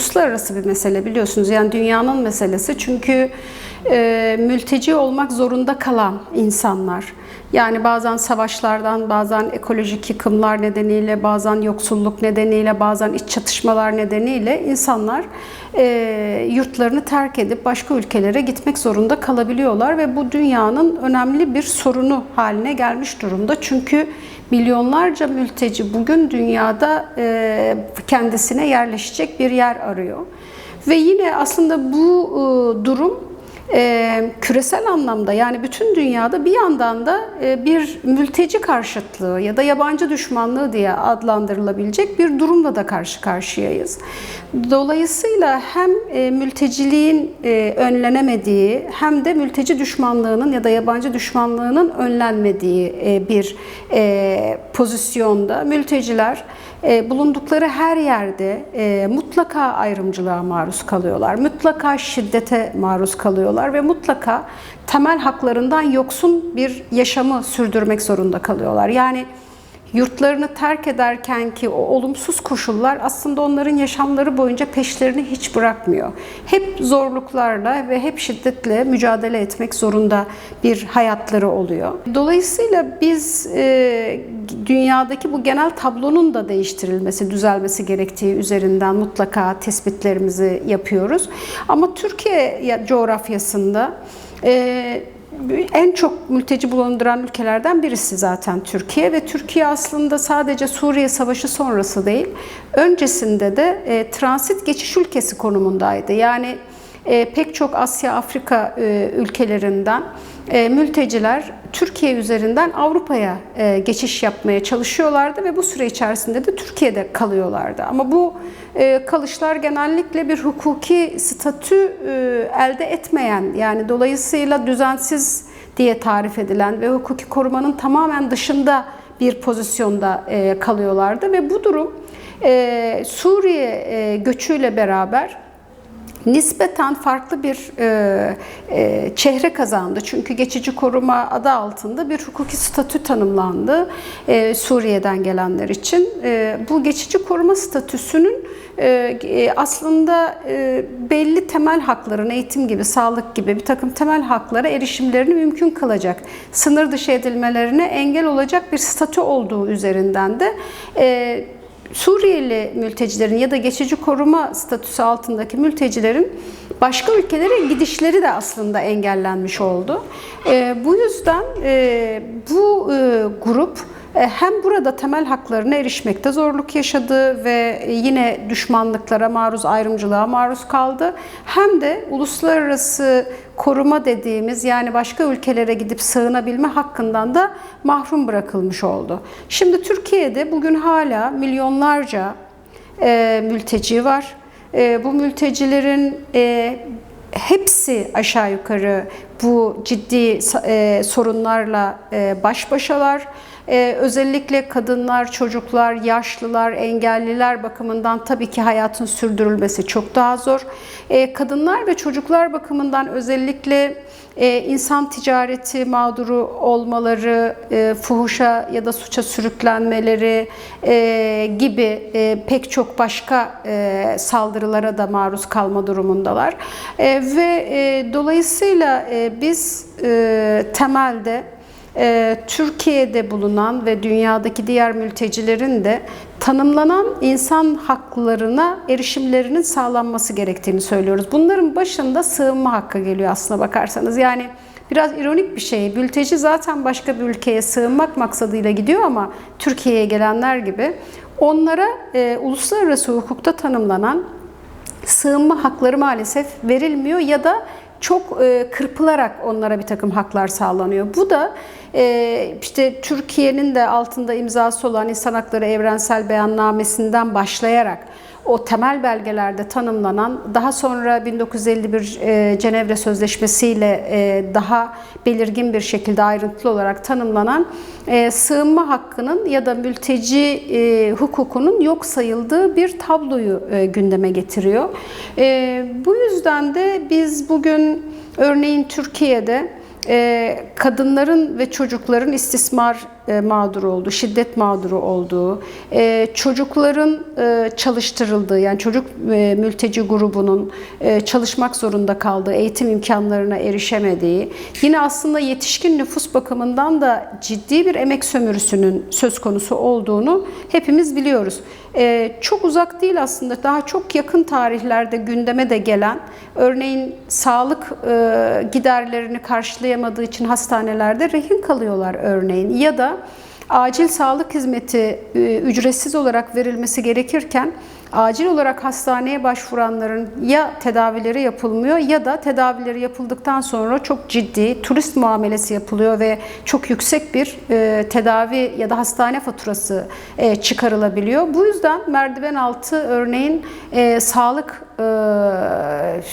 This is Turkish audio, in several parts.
uluslararası bir mesele biliyorsunuz. Yani dünyanın meselesi. Çünkü e, mülteci olmak zorunda kalan insanlar. Yani bazen savaşlardan, bazen ekolojik yıkımlar nedeniyle, bazen yoksulluk nedeniyle, bazen iç çatışmalar nedeniyle insanlar e, yurtlarını terk edip başka ülkelere gitmek zorunda kalabiliyorlar ve bu dünyanın önemli bir sorunu haline gelmiş durumda. Çünkü milyonlarca mülteci bugün dünyada e, kendisine yerleşecek bir yer arıyor. Ve yine aslında bu e, durum e, küresel anlamda yani bütün dünyada bir yandan da e, bir mülteci karşıtlığı ya da yabancı düşmanlığı diye adlandırılabilecek bir durumla da karşı karşıyayız. Dolayısıyla hem e, mülteciliğin e, önlenemediği hem de mülteci düşmanlığının ya da yabancı düşmanlığının önlenmediği e, bir e, pozisyonda mülteciler e, bulundukları her yerde e, mutlaka ayrımcılığa maruz kalıyorlar. Mutlaka şiddete maruz kalıyorlar ve mutlaka temel haklarından yoksun bir yaşamı sürdürmek zorunda kalıyorlar. Yani yurtlarını terk ederken ki o olumsuz koşullar aslında onların yaşamları boyunca peşlerini hiç bırakmıyor. Hep zorluklarla ve hep şiddetle mücadele etmek zorunda bir hayatları oluyor. Dolayısıyla biz e, dünyadaki bu genel tablonun da değiştirilmesi, düzelmesi gerektiği üzerinden mutlaka tespitlerimizi yapıyoruz. Ama Türkiye coğrafyasında e, en çok mülteci bulunduran ülkelerden birisi zaten Türkiye ve Türkiye aslında sadece Suriye Savaşı sonrası değil, öncesinde de e, transit geçiş ülkesi konumundaydı. Yani e, pek çok Asya, Afrika e, ülkelerinden e, mülteciler Türkiye üzerinden Avrupa'ya e, geçiş yapmaya çalışıyorlardı ve bu süre içerisinde de Türkiye'de kalıyorlardı. Ama bu e, kalışlar genellikle bir hukuki statü e, elde etmeyen yani dolayısıyla düzensiz diye tarif edilen ve hukuki korumanın tamamen dışında bir pozisyonda e, kalıyorlardı ve bu durum e, Suriye e, göçüyle beraber nispeten farklı bir e, e, çehre kazandı. Çünkü geçici koruma adı altında bir hukuki statü tanımlandı e, Suriye'den gelenler için. E, bu geçici koruma statüsünün e, e, aslında e, belli temel hakların, eğitim gibi, sağlık gibi bir takım temel haklara erişimlerini mümkün kılacak, sınır dışı edilmelerine engel olacak bir statü olduğu üzerinden de e, Suriyeli mültecilerin ya da geçici koruma statüsü altındaki mültecilerin başka ülkelere gidişleri de aslında engellenmiş oldu. E, bu yüzden e, bu e, grup hem burada temel haklarına erişmekte zorluk yaşadı ve yine düşmanlıklara maruz, ayrımcılığa maruz kaldı. Hem de uluslararası koruma dediğimiz yani başka ülkelere gidip sığınabilme hakkından da mahrum bırakılmış oldu. Şimdi Türkiye'de bugün hala milyonlarca e, mülteci var. E, bu mültecilerin e, hepsi aşağı yukarı bu ciddi e, sorunlarla e, baş başalar. Ee, özellikle kadınlar, çocuklar, yaşlılar, engelliler bakımından tabii ki hayatın sürdürülmesi çok daha zor. Ee, kadınlar ve çocuklar bakımından özellikle e, insan ticareti mağduru olmaları, e, fuhuşa ya da suça sürüklenmeleri e, gibi pek çok başka saldırılara da maruz kalma durumundalar. Ve dolayısıyla biz temelde Türkiye'de bulunan ve dünyadaki diğer mültecilerin de tanımlanan insan haklarına erişimlerinin sağlanması gerektiğini söylüyoruz. Bunların başında sığınma hakkı geliyor aslına bakarsanız. Yani biraz ironik bir şey. Mülteci zaten başka bir ülkeye sığınmak maksadıyla gidiyor ama Türkiye'ye gelenler gibi onlara e, uluslararası hukukta tanımlanan sığınma hakları maalesef verilmiyor ya da çok e, kırpılarak onlara bir takım haklar sağlanıyor. Bu da e, işte Türkiye'nin de altında imzası olan İnsan Hakları Evrensel Beyannamesi'nden başlayarak o temel belgelerde tanımlanan, daha sonra 1951 e, Cenevre Sözleşmesi ile e, daha belirgin bir şekilde ayrıntılı olarak tanımlanan e, sığınma hakkının ya da mülteci e, hukukunun yok sayıldığı bir tabloyu e, gündeme getiriyor. E, bu yüzden de biz bugün örneğin Türkiye'de e, kadınların ve çocukların istismar mağduru olduğu, şiddet mağduru olduğu, e, çocukların e, çalıştırıldığı yani çocuk e, mülteci grubunun e, çalışmak zorunda kaldığı, eğitim imkanlarına erişemediği, yine aslında yetişkin nüfus bakımından da ciddi bir emek sömürüsünün söz konusu olduğunu hepimiz biliyoruz. E, çok uzak değil aslında, daha çok yakın tarihlerde gündeme de gelen, örneğin sağlık e, giderlerini karşılayamadığı için hastanelerde rehin kalıyorlar örneğin ya da acil sağlık hizmeti e, ücretsiz olarak verilmesi gerekirken acil olarak hastaneye başvuranların ya tedavileri yapılmıyor ya da tedavileri yapıldıktan sonra çok ciddi turist muamelesi yapılıyor ve çok yüksek bir e, tedavi ya da hastane faturası e, çıkarılabiliyor. Bu yüzden merdiven altı örneğin e, sağlık e,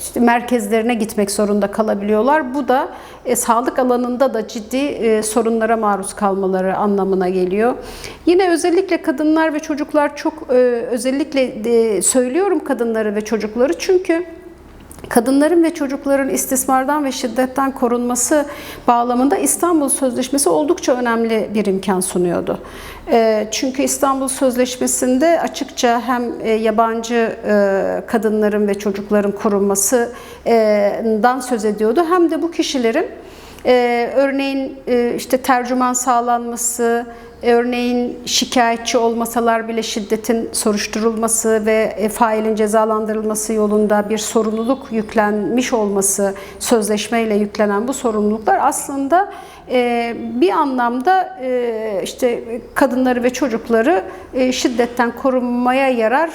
işte merkezlerine gitmek zorunda kalabiliyorlar. Bu da e, sağlık alanında da ciddi e, sorunlara maruz kalmaları anlamına geliyor. Yine özellikle kadınlar ve çocuklar çok e, özellikle de söylüyorum kadınları ve çocukları çünkü Kadınların ve çocukların istismardan ve şiddetten korunması bağlamında İstanbul Sözleşmesi oldukça önemli bir imkan sunuyordu. E, Çünkü İstanbul Sözleşmesi'nde açıkça hem e, yabancı e, kadınların ve çocukların korunmasından söz ediyordu hem de bu kişilerin ee, örneğin e, işte tercüman sağlanması, örneğin şikayetçi olmasalar bile şiddetin soruşturulması ve e, failin cezalandırılması yolunda bir sorumluluk yüklenmiş olması, sözleşmeyle yüklenen bu sorumluluklar aslında e, bir anlamda e, işte kadınları ve çocukları şiddetten korunmaya yarar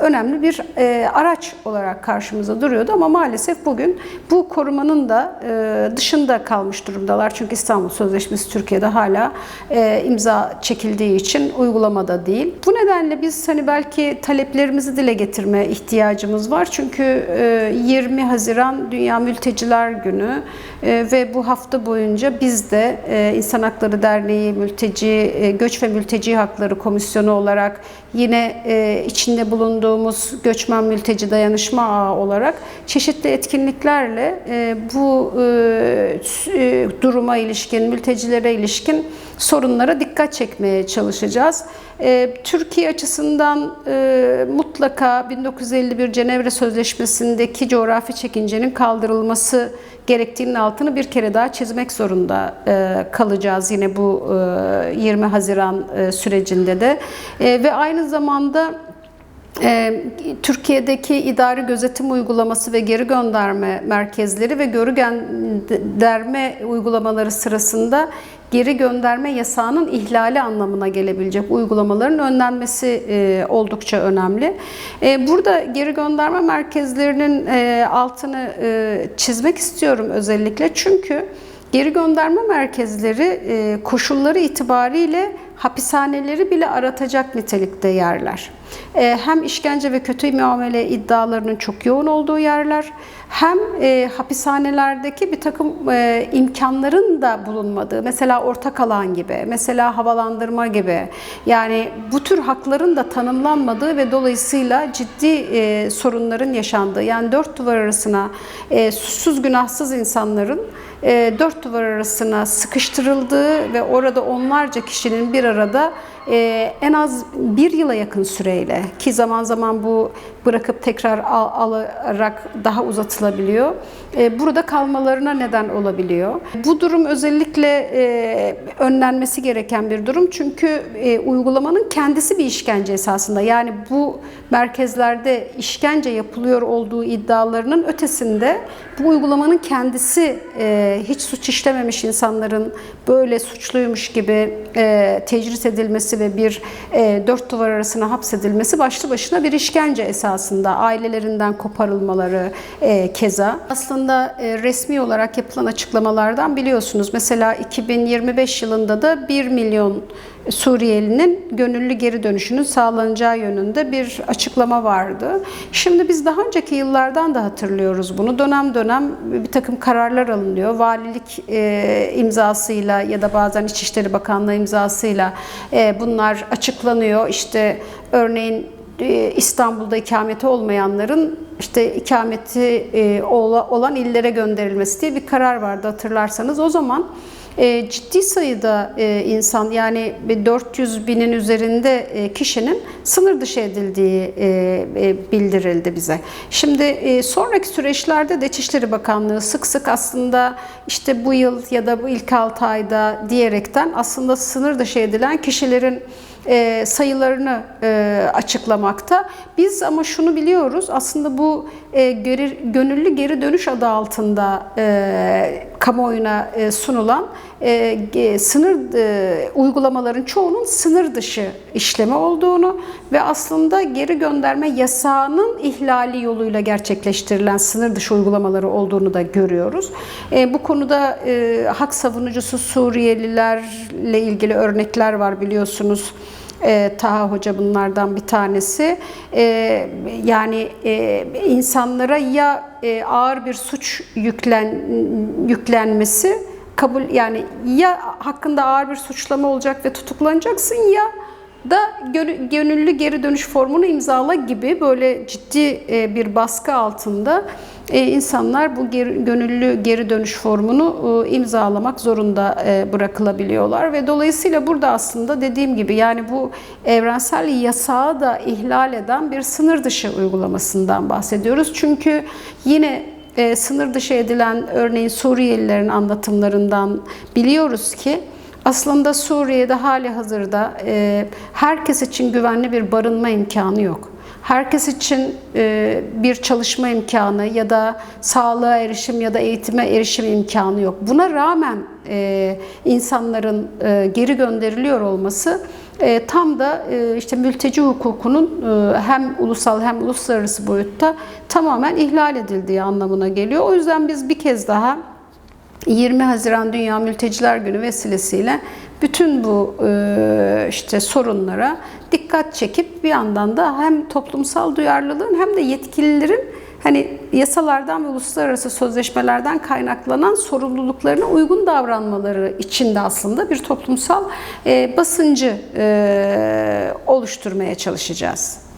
önemli bir e, araç olarak karşımıza duruyordu ama maalesef bugün bu korumanın da e, dışında kalmış durumdalar. Çünkü İstanbul Sözleşmesi Türkiye'de hala e, imza çekildiği için uygulamada değil. Bu nedenle biz hani belki taleplerimizi dile getirme ihtiyacımız var. Çünkü e, 20 Haziran Dünya Mülteciler Günü e, ve bu hafta boyunca biz de e, İnsan Hakları Derneği Mülteci e, Göç ve Mülteci Hakları Komisyonu olarak yine e, içinde bulunduğumuz göçmen mülteci dayanışma ağı olarak çeşitli etkinliklerle e, bu e, e, duruma ilişkin, mültecilere ilişkin sorunlara dikkat çekmeye çalışacağız. Türkiye açısından mutlaka 1951 Cenevre Sözleşmesi'ndeki coğrafi çekincenin kaldırılması gerektiğinin altını bir kere daha çizmek zorunda kalacağız yine bu e, 20 Haziran sürecinde de ve aynı zamanda Türkiye'deki idari gözetim uygulaması ve geri gönderme merkezleri ve geri gönderme uygulamaları sırasında geri gönderme yasağının ihlali anlamına gelebilecek uygulamaların önlenmesi e, oldukça önemli. E, burada geri gönderme merkezlerinin e, altını çizmek istiyorum özellikle çünkü geri gönderme merkezleri koşulları itibariyle hapishaneleri bile aratacak nitelikte yerler. E, hem işkence ve kötü muamele iddialarının çok yoğun olduğu yerler, hem e, hapishanelerdeki bir takım e, imkanların da bulunmadığı, mesela ortak alan gibi, mesela havalandırma gibi, yani bu tür hakların da tanımlanmadığı ve dolayısıyla ciddi e, sorunların yaşandığı, yani dört duvar arasına suçsuz günahsız insanların dört duvar arasına sıkıştırıldığı ve orada onlarca kişinin bir arada en az bir yıla yakın süreyle ki zaman zaman bu bırakıp tekrar al, alarak daha uzatılabiliyor. E, burada kalmalarına neden olabiliyor. Bu durum özellikle e, önlenmesi gereken bir durum çünkü e, uygulamanın kendisi bir işkence esasında. Yani bu merkezlerde işkence yapılıyor olduğu iddialarının ötesinde bu uygulamanın kendisi e, hiç suç işlememiş insanların böyle suçluymuş gibi e, tecrit edilmesi ve bir e, dört duvar arasına hapsedilmesi başlı başına bir işkence esasında. Ailelerinden koparılmaları e, keza. Aslında e, resmi olarak yapılan açıklamalardan biliyorsunuz. Mesela 2025 yılında da 1 milyon Suriyelinin gönüllü geri dönüşünün sağlanacağı yönünde bir açıklama vardı. Şimdi biz daha önceki yıllardan da hatırlıyoruz bunu. Dönem dönem bir takım kararlar alınıyor. Valilik e, imzasıyla ya da bazen İçişleri Bakanlığı imzasıyla e, bunlar açıklanıyor. İşte örneğin İstanbul'da ikameti olmayanların işte ikameti e, olan illere gönderilmesi diye bir karar vardı hatırlarsanız. O zaman e, ciddi sayıda e, insan yani bir 400 binin üzerinde kişinin sınır dışı edildiği bildirildi bize. Şimdi sonraki süreçlerde de İçişleri Bakanlığı sık sık aslında işte bu yıl ya da bu ilk 6 ayda diyerekten aslında sınır dışı edilen kişilerin e, sayılarını e, açıklamakta. Biz ama şunu biliyoruz aslında bu e, gönüllü geri dönüş adı altında e, kamuoyuna e, sunulan e, e, sınır uygulamaların çoğunun sınır dışı işlemi olduğunu ve aslında geri gönderme yasağının ihlali yoluyla gerçekleştirilen sınır dışı uygulamaları olduğunu da görüyoruz. Bu konuda hak savunucusu Suriyelilerle ilgili örnekler var biliyorsunuz. E, Taha Hoca bunlardan bir tanesi. E, yani e, insanlara ya e, ağır bir suç yüklen yüklenmesi kabul yani ya hakkında ağır bir suçlama olacak ve tutuklanacaksın ya da gönü- gönüllü geri dönüş formunu imzala gibi böyle ciddi e, bir baskı altında insanlar bu geri- gönüllü geri dönüş formunu e, imzalamak zorunda e, bırakılabiliyorlar ve dolayısıyla burada aslında dediğim gibi yani bu evrensel yasağı da ihlal eden bir sınır dışı uygulamasından bahsediyoruz. Çünkü yine e, sınır dışı edilen örneğin Suriyelilerin anlatımlarından biliyoruz ki aslında Suriye'de hali hazırda e, herkes için güvenli bir barınma imkanı yok. Herkes için e, bir çalışma imkanı ya da sağlığa erişim ya da eğitime erişim imkanı yok. Buna rağmen e, insanların e, geri gönderiliyor olması tam da işte mülteci hukukunun hem ulusal hem uluslararası boyutta tamamen ihlal edildiği anlamına geliyor. O yüzden biz bir kez daha 20 Haziran Dünya Mülteciler Günü vesilesiyle bütün bu işte sorunlara dikkat çekip bir yandan da hem toplumsal duyarlılığın hem de yetkililerin hani yasalardan ve uluslararası sözleşmelerden kaynaklanan sorumluluklarına uygun davranmaları için de aslında bir toplumsal e, basıncı e, oluşturmaya çalışacağız.